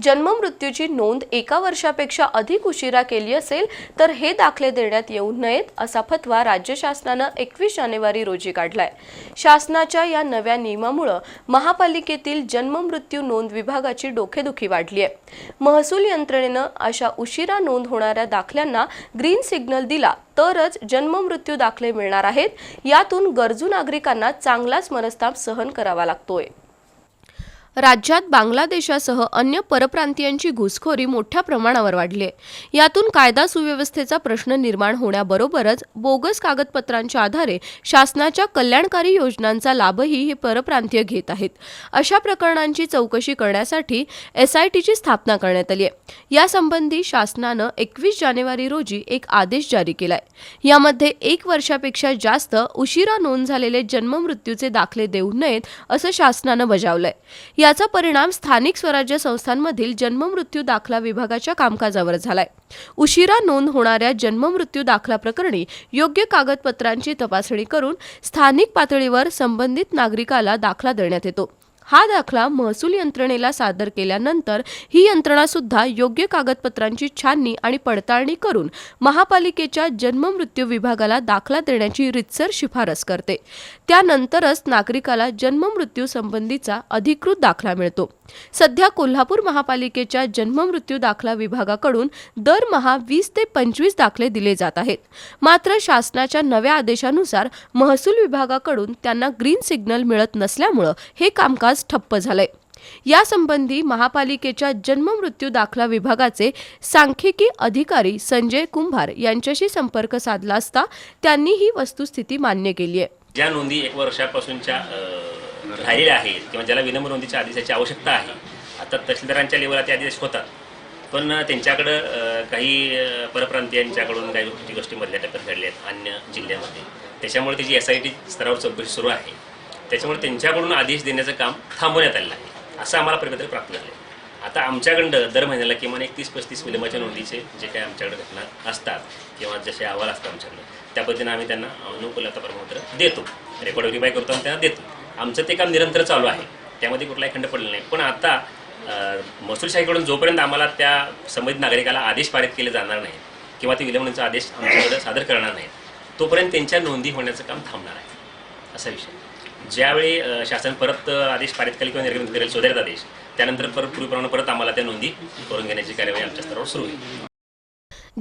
जन्ममृत्यूची नोंद एका वर्षापेक्षा अधिक उशिरा केली असेल तर हे दाखले देण्यात येऊ नयेत असा फतवा राज्य शासनानं एकवीस जानेवारी रोजी काढलाय. शासनाच्या या नव्या नियमामुळं महापालिकेतील जन्ममृत्यू नोंद विभागाची डोकेदुखी वाढली आहे महसूल यंत्रणेनं अशा उशिरा नोंद होणाऱ्या दाखल्यांना ग्रीन सिग्नल दिला तरच जन्ममृत्यू दाखले मिळणार आहेत. यातून गरजू नागरिकांना चांगलाच मनस्ताप सहन करावा लागतोय. राज्यात बांगलादेशासह अन्य परप्रांतीयांची घुसखोरी मोठ्या प्रमाणावर वाढली आहे. यातून कायदा सुव्यवस्थेचा प्रश्न निर्माण होण्याबरोबरच बोगस कागदपत्रांच्या आधारे शासनाच्या कल्याणकारी योजनांचा लाभही हे परप्रांतीय घेत आहेत. अशा प्रकरणांची चौकशी करण्यासाठी एसआयटीची स्थापना करण्यात आली आहे. यासंबंधी शासनानं एकवीस जानेवारी रोजी एक आदेश जारी केलाय. यामध्ये एक वर्षापेक्षा जास्त उशिरा नोंद झालेले जन्ममृत्यूचे दाखले देऊ नयेत असं शासनानं बजावलंय. याचा परिणाम स्थानिक स्वराज्य संस्थांमधील जन्ममृत्यू दाखला विभागाच्या कामकाजावर झालाय. उशिरा नोंद होणाऱ्या जन्ममृत्यू दाखला प्रकरणी योग्य कागदपत्रांची तपासणी करून स्थानिक पातळीवर संबंधित नागरिकाला दाखला देण्यात येतो. हा दाखला महसूल यंत्रणेला सादर केल्यानंतर ही यंत्रणा सुद्धा योग्य कागदपत्रांची छाननी आणि पडताळणी करून महापालिकेच्या जन्ममृत्यू विभागाला दाखला देण्याची रितसर शिफारस करते. त्यानंतरच नागरिकाला जन्ममृत्यू संबंधीचा अधिकृत दाखला मिळतो. सध्या कोल्हापूर महापालिकेच्या जन्ममृत्यू दाखला विभागाकडून दरमहा वीस ते पंचवीस दाखले दिले जात आहेत. मात्र शासनाच्या नव्या आदेशानुसार महसूल विभागाकडून त्यांना ग्रीन सिग्नल मिळत नसल्यामुळं हे कामकाज ठप्प झालंय. यासंबंधी महापालिकेच्या जन्ममृत्यू दाखला विभागाचे सांख्यिकी अधिकारी संजय कुंभार यांच्याशी संपर्क साधला असता त्यांनी ही वस्तुस्थिती मान्य केली आहे. ज्या नोंदी एक वर्षापासूनच्या राहिलेल्या आहेत किंवा ज्याला विनम्र नोंदीच्या आदेशाची आवश्यकता आहे. आता तहसीलदारांच्या लेवलला ते आदेश होतात. पण त्यांच्याकडं काही परप्रांतीयांच्याकडून काही गोष्टी गोष्टी मधल्या टप्प्यात घडल्या आहेत अन्य जिल्ह्यामध्ये. त्याच्यामुळे त्याची एस आय टी स्तरावर चौकशी सुरू आहे. त्याच्यामुळे त्यांच्याकडून आदेश देण्याचं काम थांबवण्यात आलेलं आहे. असं आम्हाला परिपत्र प्राप्त झालं आहे आता आमच्याकडं दर महिन्याला किमान एकतीस पस्तीस विलंबाच्या नोंदीचे जे काही आमच्याकडे घटना असतात किंवा जसे अहवाल असतात आमच्याकडे त्या पद्धतीने आम्ही त्यांना अनुकूलता प्रमाणपत्र देतो. रेकॉर्ड व्हेरीफाय करतो आणि त्यांना देतो. आमचं ते काम निरंतर चालू आहे. त्यामध्ये कुठलाही खंड पडलेला नाही. पण आता अं, महसूल शाखेकडून जोपर्यंत आम्हाला त्या संबंधित नागरिकाला आदेश पारित केले जाणार नाही किंवा ते विलंबनाचा आदेश आमच्याकडे सादर करणार नाही तोपर्यंत त्यांच्या नोंदी होण्याचं काम थांबणार आहे. असा विषय. ज्यावेळी शासन परत आदेश पारित केले किंवा निर्गमित करेल सुधारित आदेश त्यानंतर परत पूर्वीप्रमाणे परत आम्हाला त्या नोंदी करून घेण्याची कार्यवाही आमच्या स्तरावर सुरू होईल.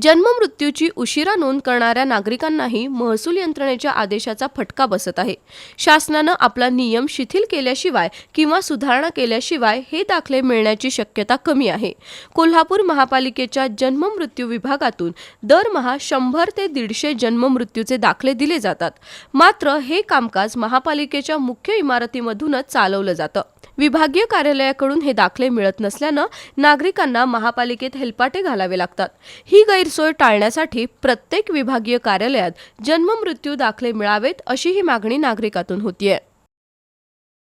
जन्ममृत्यूची उशिरा नोंद करणाऱ्या नागरिकांनाही महसूल यंत्रणेच्या आदेशाचा फटका बसत आहे. शासनानं आपला नियम शिथिल केल्याशिवाय किंवा सुधारणा केल्याशिवाय हे दाखले मिळण्याची शक्यता कमी आहे. कोल्हापूर महापालिकेच्या जन्ममृत्यू विभागातून दरमहा शंभर ते दीडशे जन्ममृत्यूचे दाखले दिले जातात. मात्र हे कामकाज महापालिकेच्या मुख्य इमारतीमधूनच चालवलं जातं. विभागीय कार्यालयाकडून हे दाखले मिळत नसल्यानं नागरिकांना महापालिकेत हेलपाटे घालावे लागतात. ही गैरसोय टाळण्यासाठी प्रत्येक विभागीय कार्यालयात जन्ममृत्यू दाखले मिळावेत अशी ही मागणी नागरिकातून होतीये.